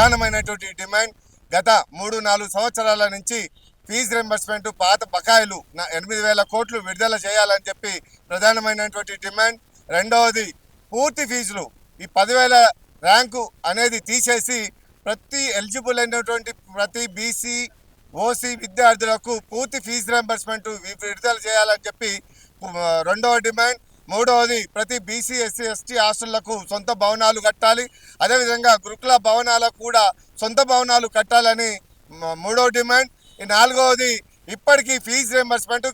ప్రధానమైనటువంటి డిమాండ్ గత మూడు నాలుగు సంవత్సరాల నుంచి ఫీజు రింబర్స్మెంట్ పాత బకాయిలు ఎనిమిది వేల కోట్లు విడుదల చేయాలని చెప్పి ప్రధానమైనటువంటి డిమాండ్. రెండవది పూర్తి ఫీజులు. ఈ పదివేల ర్యాంకు అనేది తీసేసి ప్రతి ఎలిజిబుల్ అయినటువంటి ప్రతి బీసీ ఓసీ విద్యార్థులకు పూర్తి ఫీజు రింబర్స్మెంట్ విడుదల చేయాలని చెప్పి రెండవ డిమాండ్. మూడవది ప్రతి బీసీ ఎస్సీ ఎస్టీ హాస్టళ్ళకు సొంత భవనాలు కట్టాలి. అదేవిధంగా గురుకుల భవనాలకు కూడా సొంత భవనాలు కట్టాలని మూడవ డిమాండ్. ఈ నాలుగవది ఇప్పటికీ ఫీజు రియంబర్స్మెంట్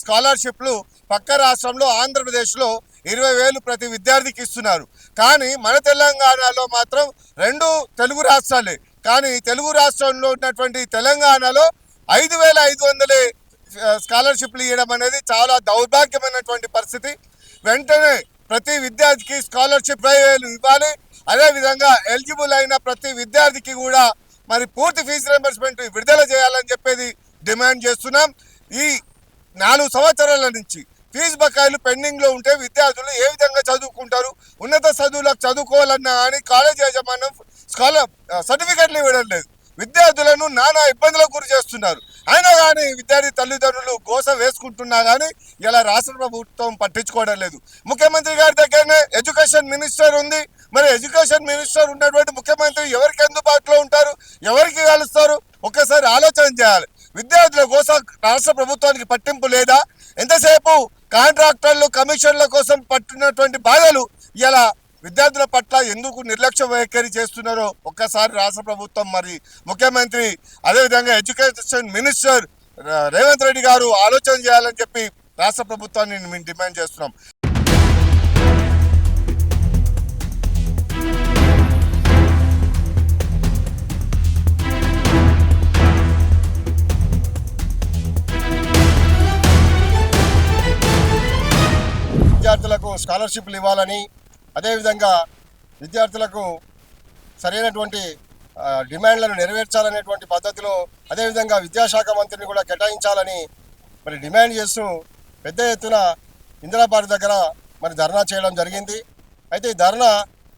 స్కాలర్షిప్లు పక్క రాష్ట్రంలో ఆంధ్రప్రదేశ్లో ఇరవై వేలు ప్రతి విద్యార్థికి ఇస్తున్నారు. కానీ మన తెలంగాణలో మాత్రం రెండు తెలుగు రాష్ట్రాలే. కానీ తెలుగు రాష్ట్రంలో ఉన్నటువంటి తెలంగాణలో ఐదు వేల ఐదు వందలే స్కాలర్షిప్లు ఇవ్వడం అనేది చాలా దౌర్భాగ్యమైనటువంటి పరిస్థితి. వెంటనే ప్రతి విద్యార్థికి స్కాలర్షిప్ వేలు ఇవ్వాలి. అదేవిధంగా ఎలిజిబుల్ అయిన ప్రతి విద్యార్థికి కూడా మరి పూర్తి ఫీజు రింబర్స్మెంట్ విడుదల చేయాలని చెప్పేది డిమాండ్ చేస్తున్నాం. ఈ నాలుగు సంవత్సరాల నుంచి ఫీజు బకాయిలు పెండింగ్లో ఉంటే విద్యార్థులు ఏ విధంగా చదువుకుంటారు ఉన్నత చదువులకు చదువుకోవాలన్నా కానీ కాలేజ్ యాజమాన్యం స్కాలర్ సర్టిఫికెట్లు ఇవ్వడం లేదు. విద్యార్థులను నానా ఇబ్బందులకు గురి చేస్తున్నారు. అయినా కానీ విద్యార్థి తల్లిదండ్రులు గోస వేసుకుంటున్నా కానీ ఇలా రాష్ట్ర ప్రభుత్వం పట్టించుకోవడం లేదు. ముఖ్యమంత్రి గారి దగ్గరనే ఎడ్యుకేషన్ మినిస్టర్ ఉంది. మరి ఎడ్యుకేషన్ మినిస్టర్ ఉన్నటువంటి ముఖ్యమంత్రి ఎవరికి అందుబాటులో ఉంటారు? ఎవరికి కలుస్తారు? ఒక్కసారి ఆలోచన చేయాలి. విద్యార్థుల కోసం రాష్ట్ర ప్రభుత్వానికి పట్టింపు లేదా? ఎంతసేపు కాంట్రాక్టర్లు కమిషన్ల కోసం పట్టినటువంటి బాధలు ఇలా విద్యార్థుల పట్ల ఎందుకు నిర్లక్ష్య వైఖరి చేస్తున్నారో ఒక్కసారి రాష్ట్ర ప్రభుత్వం మరి ముఖ్యమంత్రి అదేవిధంగా ఎడ్యుకేషన్ మినిస్టర్ రేవంత్ రెడ్డి గారు ఆలోచన చేయాలని చెప్పి రాష్ట్ర ప్రభుత్వాన్ని మేము డిమాండ్ చేస్తున్నాం. విద్యార్థులకు స్కాలర్షిప్లు ఇవ్వాలని అదేవిధంగా విద్యార్థులకు సరైనటువంటి డిమాండ్లను నెరవేర్చాలనేటువంటి పద్ధతిలో అదేవిధంగా విద్యాశాఖ మంత్రిని కూడా కేటాయించాలని మరి డిమాండ్ చేస్తూ పెద్ద ఎత్తున ఇందిరాబాద్ దగ్గర మరి ధర్నా చేయడం జరిగింది. అయితే ఈ ధర్నా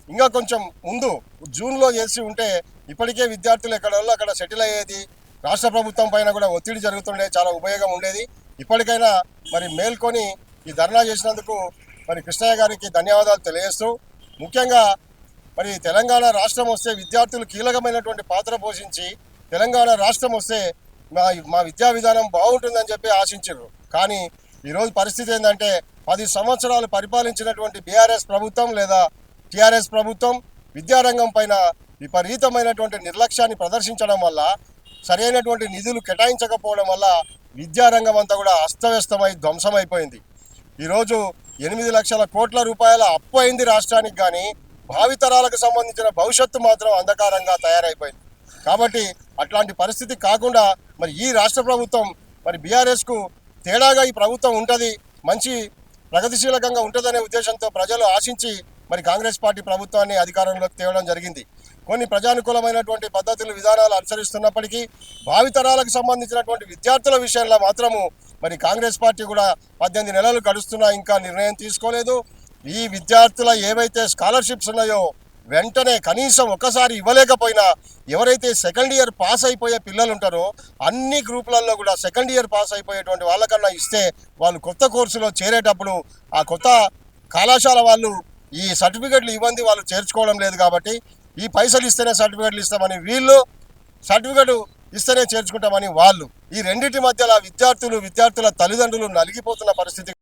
ఇంకా కొంచెం ముందు జూన్లో చేసి ఉంటే ఇప్పటికే విద్యార్థులు ఎక్కడ అక్కడ సెటిల్ అయ్యేది రాష్ట్ర ప్రభుత్వం పైన కూడా ఒత్తిడి జరుగుతుండే చాలా ఉపయోగం ఉండేది. ఇప్పటికైనా మరి మేల్కొని ఈ ధర్నా చేసినందుకు మరి కృష్ణయ్య గారికి ధన్యవాదాలు తెలియజేస్తూ ముఖ్యంగా మరి తెలంగాణ రాష్ట్రం వస్తే విద్యార్థులు కీలకమైనటువంటి పాత్ర పోషించి తెలంగాణ రాష్ట్రం వస్తే మా మా విద్యా విధానం బాగుంటుందని చెప్పి ఆశించారు కానీ ఈరోజు పరిస్థితి ఏంటంటే పది సంవత్సరాలు పరిపాలించినటువంటి బీఆర్ఎస్ ప్రభుత్వం లేదా టీఆర్ఎస్ ప్రభుత్వం విద్యారంగం పైన విపరీతమైనటువంటి నిర్లక్ష్యాన్ని ప్రదర్శించడం వల్ల సరైనటువంటి నిధులు కేటాయించకపోవడం వల్ల విద్యారంగం అంతా కూడా అస్తవ్యస్తమై ధ్వంసమైపోయింది. ఈరోజు ఎనిమిది లక్షల కోట్ల రూపాయల అప్పు అయింది రాష్ట్రానికి కానీ భావితరాలకు సంబంధించిన భవిష్యత్తు మాత్రం అంధకారంగా తయారైపోయింది. కాబట్టి అట్లాంటి పరిస్థితి కాకుండా మరి ఈ రాష్ట్ర ప్రభుత్వం మరి బీఆర్ఎస్కు తేడాగా ఈ ప్రభుత్వం ఉంటుంది మంచి ప్రగతిశీలకంగా ఉంటుందనే ఉద్దేశంతో ప్రజలు ఆశించి మరి కాంగ్రెస్ పార్టీ ప్రభుత్వాన్ని అధికారంలోకి తేవడం జరిగింది. కొన్ని ప్రజానుకూలమైనటువంటి పద్ధతులు విధానాలు అనుసరిస్తున్నప్పటికీ భావితరాలకు సంబంధించినటువంటి విద్యార్థుల విషయంలో మాత్రము మరి కాంగ్రెస్ పార్టీ కూడా పద్దెనిమిది నెలలు గడుస్తున్నా ఇంకా నిర్ణయం తీసుకోలేదు. ఈ విద్యార్థుల ఏవైతే స్కాలర్షిప్స్ ఉన్నాయో వెంటనే కనీసం ఒక్కసారి ఇవ్వలేకపోయినా ఎవరైతే సెకండ్ ఇయర్ పాస్ అయిపోయే పిల్లలు ఉంటారో అన్ని గ్రూపులలో కూడా సెకండ్ ఇయర్ పాస్ అయిపోయేటువంటి వాళ్ళకన్నా ఇస్తే వాళ్ళు కొత్త కోర్సులో చేరేటప్పుడు ఆ కొత్త కళాశాల వాళ్ళు ఈ సర్టిఫికెట్లు ఇవ్వండి వాళ్ళు చేర్చుకోవడం లేదు కాబట్టి ఈ పైసలు ఇస్తేనే సర్టిఫికెట్లు ఇస్తామని వీళ్ళు సర్టిఫికెట్ ఇస్తేనే చేర్చుకుంటామని వాళ్ళు ఈ రెండింటి మధ్యలో విద్యార్థులు విద్యార్థుల తల్లిదండ్రులు నలిగిపోతున్న పరిస్థితి.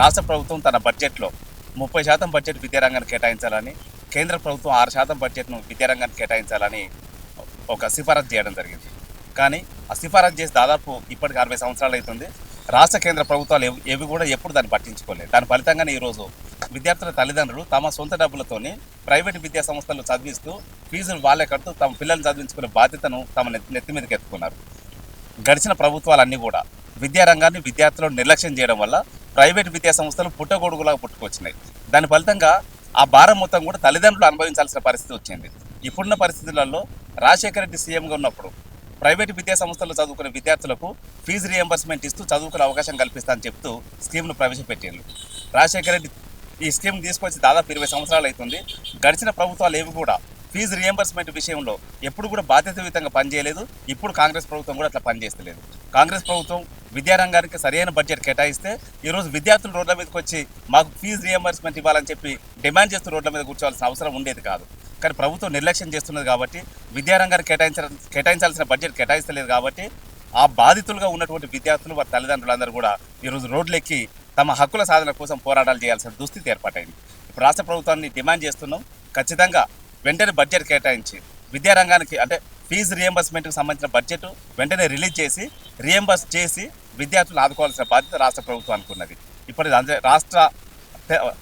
రాష్ట్ర ప్రభుత్వం తన బడ్జెట్లో ముప్పై శాతం బడ్జెట్ విద్యారంగానికి కేటాయించాలని కేంద్ర ప్రభుత్వం ఆరు శాతం బడ్జెట్ను విద్యారంగానికి కేటాయించాలని ఒక సిఫారసు చేయడం జరిగింది. కానీ ఆ సిఫారసు చేసి దాదాపు ఇప్పటికి అరవై సంవత్సరాలు అవుతుంది. రాష్ట్ర కేంద్ర ప్రభుత్వాలు ఏవి కూడా ఎప్పుడు దాన్ని పట్టించుకోలేదు. దాని ఫలితంగానే ఈరోజు విద్యార్థుల తల్లిదండ్రులు తమ సొంత డబ్బులతోని ప్రైవేట్ విద్యా సంస్థలు చదివిస్తూ ఫీజులు వాళ్ళే కడుతూ తమ పిల్లల్ని చదివించుకునే బాధ్యతను తమ నెత్తి మీదకి ఎత్తుకున్నారు. గడిచిన ప్రభుత్వాలన్నీ కూడా విద్యారంగాన్ని విద్యార్థులను నిర్లక్ష్యం చేయడం వల్ల ప్రైవేట్ విద్యా సంస్థలు పుట్టగొడుగులాగా పుట్టుకొచ్చినాయి. దాని ఫలితంగా ఆ భారం మొత్తం కూడా తల్లిదండ్రులు అనుభవించాల్సిన పరిస్థితి వచ్చింది. ఇప్పుడున్న పరిస్థితులలో రాజశేఖర రెడ్డి సీఎంగా ఉన్నప్పుడు ప్రైవేటు విద్యా సంస్థల్లో చదువుకునే విద్యార్థులకు ఫీజు రియంబర్స్మెంట్ ఇస్తూ చదువుకునే అవకాశం కల్పిస్తా అని చెప్తూ స్కీమ్ను ప్రవేశపెట్టారు రాజశేఖర రెడ్డి ఈ స్కీమ్ తీసుకొచ్చి దాదాపు ఇరవై సంవత్సరాలు అవుతుంది. గడిచిన ప్రభుత్వాలు ఏవి కూడా ఫీజు రియంబర్స్మెంట్ విషయంలో ఎప్పుడు కూడా బాధ్యతాయుతంగా పనిచేయలేదు. ఇప్పుడు కాంగ్రెస్ ప్రభుత్వం కూడా అట్లా పనిచేస్తలేదు. కాంగ్రెస్ ప్రభుత్వం విద్యారంగానికి సరైన బడ్జెట్ కేటాయిస్తే ఈరోజు విద్యార్థులు రోడ్ల మీదకి వచ్చి మాకు ఫీజు రియంబర్స్మెంట్ ఇవ్వాలని చెప్పి డిమాండ్ చేస్తూ రోడ్ల మీద కూర్చోవాల్సిన అవసరం ఉండేది కాదు. కానీ ప్రభుత్వం నిర్లక్ష్యం చేస్తున్నది కాబట్టి విద్యారంగానికి కేటాయించ కేటాయించాల్సిన బడ్జెట్ కేటాయిస్తలేదు కాబట్టి ఆ బాధితులుగా ఉన్నటువంటి విద్యార్థులు వారి తల్లిదండ్రులందరూ కూడా ఈరోజు రోడ్లెక్కి తమ హక్కుల సాధన కోసం పోరాటాలు చేయాల్సిన దుస్థితి ఏర్పాటైంది. ఇప్పుడు రాష్ట్ర ప్రభుత్వాన్ని డిమాండ్ చేస్తున్నాం ఖచ్చితంగా వెంటనే బడ్జెట్ కేటాయించి విద్యారంగానికి అంటే ఫీజు రియంబర్స్మెంట్కి సంబంధించిన బడ్జెట్ వెంటనే రిలీజ్ చేసి రియంబర్స్ చేసి విద్యార్థులను ఆదుకోవాల్సిన బాధ్యత రాష్ట్ర ప్రభుత్వం అనుకున్నది. ఇప్పుడు అంటే రాష్ట్ర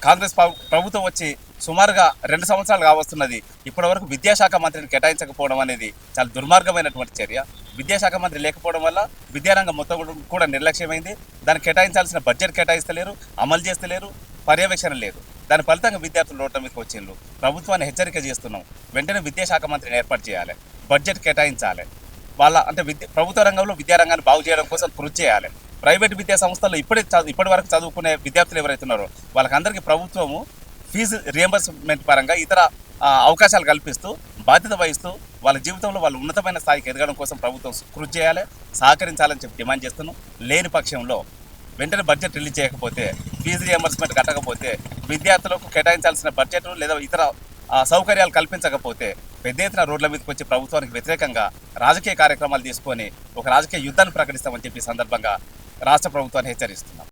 కాంగ్రెస్ ప్రభుత్వం వచ్చి సుమారుగా రెండు సంవత్సరాలు కావస్తున్నది. ఇప్పటివరకు విద్యాశాఖ మంత్రిని కేటాయించకపోవడం అనేది చాలా దుర్మార్గమైనటువంటి చర్య. విద్యాశాఖ మంత్రి లేకపోవడం వల్ల విద్యారంగం మొత్తం కూడా- నిర్లక్ష్యమైంది. దానికి కేటాయించాల్సిన బడ్జెట్ కేటాయిస్తలేరు అమలు చేస్తలేరు పర్యవేక్షణ లేదు. దాని ఫలితంగా విద్యార్థులు రోడ్ల మీదకి వచ్చిండ్రు. ప్రభుత్వాన్ని హెచ్చరిక చేస్తున్నాం. వెంటనే విద్యాశాఖ మంత్రిని ఏర్పాటు చేయాలి. బడ్జెట్ కేటాయించాలి. వాళ్ళ అంటే విద్య ప్రభుత్వ రంగంలో విద్యారంగాన్ని బాగు చేయడం కోసం కృషి చేయాలి. ప్రైవేట్ విద్యా సంస్థల్లో ఇప్పుడే చదువు ఇప్పటి వరకు చదువుకునే విద్యార్థులు ఎవరైతున్నారో వాళ్ళకందరికీ ప్రభుత్వము ఫీజు రియంబర్స్మెంట్ పరంగా ఇతర అవకాశాలు కల్పిస్తూ బాధ్యత వహిస్తూ వాళ్ళ జీవితంలో వాళ్ళు ఉన్నతమైన స్థాయికి ఎదగడం కోసం ప్రభుత్వం కృషి చేయాలి సహకరించాలని చెప్పి డిమాండ్ చేస్తున్నాం. లేని పక్షంలో వెంటనే బడ్జెట్ రిలీజ్ చేయకపోతే ఫీజు రియంబర్స్మెంట్ కట్టకపోతే విద్యార్థులకు కేటాయించాల్సిన బడ్జెట్ లేదా ఇతర సౌకర్యాలు కల్పించకపోతే పెద్ద ఎత్తున రోడ్ల మీదకి వచ్చి ప్రభుత్వానికి వ్యతిరేకంగా రాజకీయ కార్యక్రమాలు తీసుకొని ఒక రాజకీయ యుద్ధాన్ని ప్రకటిస్తామని చెప్పి సందర్భంగా రాష్ట్ర ప్రభుత్వాన్ని హెచ్చరిస్తున్నాం.